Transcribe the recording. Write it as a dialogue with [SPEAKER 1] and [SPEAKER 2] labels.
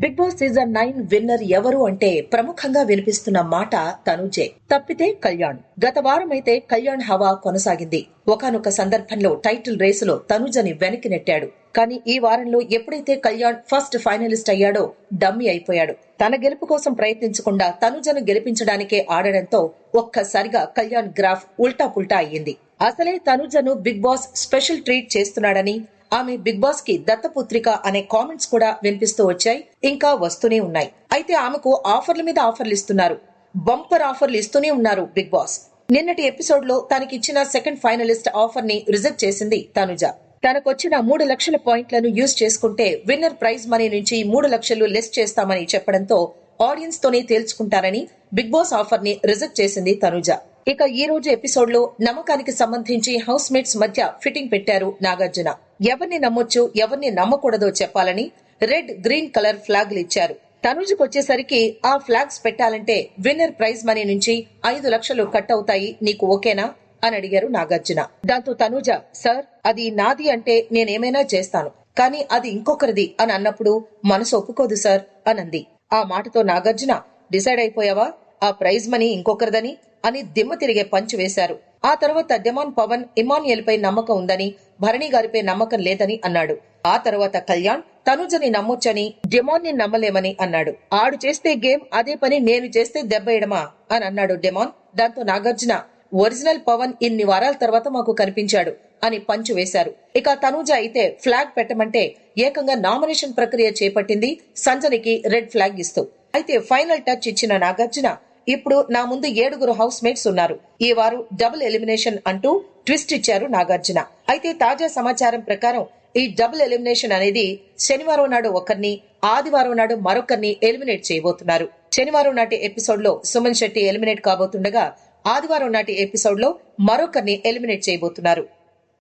[SPEAKER 1] Bigg Boss season nine winner ఎవరు అంటే ప్రముఖంగా వినిపిస్తున్న మాట తనుజే. తప్పితే కళ్యాణ్. గత వారం అయితే కళ్యాణ్ హవా కొనసాగింది. ఒకనొక సందర్భంలో టైటిల్ రేసులో తనుజని వెనక్కి నెట్టాడు. కానీ ఈ వారంలో ఎప్పుడైతే కళ్యాణ్ ఫస్ట్ ఫైనలిస్ట్ అయ్యాడో డమ్మి అయిపోయాడు. తన గెలుపు కోసం ప్రయత్నించకుండా తనుజను గెలిపించడానికే ఆడడంతో ఒక్కసారిగా కళ్యాణ్ గ్రాఫ్ ఉల్టా పుల్టా అయ్యింది. అసలే తనుజను బిగ్ బాస్ స్పెషల్ ట్రీట్ చేస్తున్నాడని ఆమె బిగ్ బాస్కి దత్తపుత్రిక అనే కామెంట్స్ కూడా వినిపిస్తూ వచ్చాయి. ఇంకా వస్తూనే ఉన్నాయి. అయితే ఆమెకు ఆఫర్ల మీద ఆఫర్లు ఇస్తున్నారు. బంపర్ ఆఫర్లు ఇస్తూనే ఉన్నారు బిగ్ బాస్. నిన్నటి ఎపిసోడ్లో తనకిచ్చిన సెకండ్ ఫైనలిస్ట్ ఆఫర్ని రిజెక్ట్ చేసింది తనుజ. తనకొచ్చిన మూడు లక్షల పాయింట్లను యూజ్ చేసుకుంటే విన్నర్ ప్రైజ్ మనీ నుంచి మూడు లక్షలు లెస్ చేస్తామని చెప్పడంతో ఆడియన్స్ తోనే తేల్చుకుంటారని బిగ్ బాస్ ఆఫర్ని రిజెక్ట్ చేసింది తనుజ. ఇక ఈ రోజు ఎపిసోడ్లో నమ్మకానికి సంబంధించి హౌస్ మేట్స్ మధ్య ఫిట్టింగ్ పెట్టారు నాగార్జున. ఎవరిని నమ్మొచ్చు ఎవరిని నమ్మకూడదో చెప్పాలని రెడ్ గ్రీన్ కలర్ ఫ్లాగ్లు ఇచ్చారు. తనుజుకు వచ్చేసరికి ఆ ఫ్లాగ్స్ పెట్టాలంటే విన్నర్ ప్రైజ్ మనీ నుంచి ఐదు లక్షలు కట్ అవుతాయి నీకు ఓకేనా? అని అడిగారు నాగార్జున. దాంతో తనుజ సార్ అది నాది అంటే నేనేమైనా చేస్తాను. కానీ అది ఇంకొకరిది అని అన్నప్పుడు మనసు ఒప్పుకోదు సార్ అనంది. ఆ మాటతో నాగార్జున డిసైడ్ అయిపోయావా? ఆ ప్రైజ్ మనీ ఇంకొకరిదని? అని దిమ్మ తిరిగే పంచ్ వేశారు. ఆ తర్వాత డెమాన్ పవన్ ఇమాన్యుయల్ పై నమ్మకం ఉందని భరణి గారిపై నమ్మకం లేదని అన్నాడు. ఆ తర్వాత కళ్యాణ్ తనుజని నమ్మొచ్చని డెమాన్ని నమ్మలేమని అన్నాడు. ఆడు చేస్తే గేమ్ అదే పని నేను చేస్తే దెబ్బయడమా అని అన్నాడు డెమాన్. దాంతో నాగార్జున ఒరిజినల్ పవన్ ఇన్ని వారాల తర్వాత మాకు కనిపించాడు అని పంచు వేశారు. ఇక తనూజ అయితే ఫ్లాగ్ పెట్టమంటే ఏకంగా నామినేషన్ ప్రక్రియ చేపట్టింది సంజనికి రెడ్ ఫ్లాగ్ ఇస్తూ. అయితే ఫైనల్ టచ్ ఇచ్చిన నాగార్జున ఇప్పుడు నా ముందు ఏడుగురు హౌస్ మేట్స్ ఉన్నారు. ఈ వారు డబుల్ ఎలిమినేషన్ అంటూ ట్విస్ట్ ఇచ్చారు నాగార్జున. అయితే తాజా సమాచారం ప్రకారం ఈ డబుల్ ఎలిమినేషన్ అనేది శనివారం నాడు ఒకరిని ఆదివారం నాడు మరొకరిని ఎలిమినేట్ చేయబోతున్నారు. శనివారం నాటి ఎపిసోడ్లో సుమన్ శెట్టి ఎలిమినేట్ కాబోతుండగా ఆదివారం నాటి ఎపిసోడ్లో మరొకరిని ఎలిమినేట్ చేయబోతున్నారు.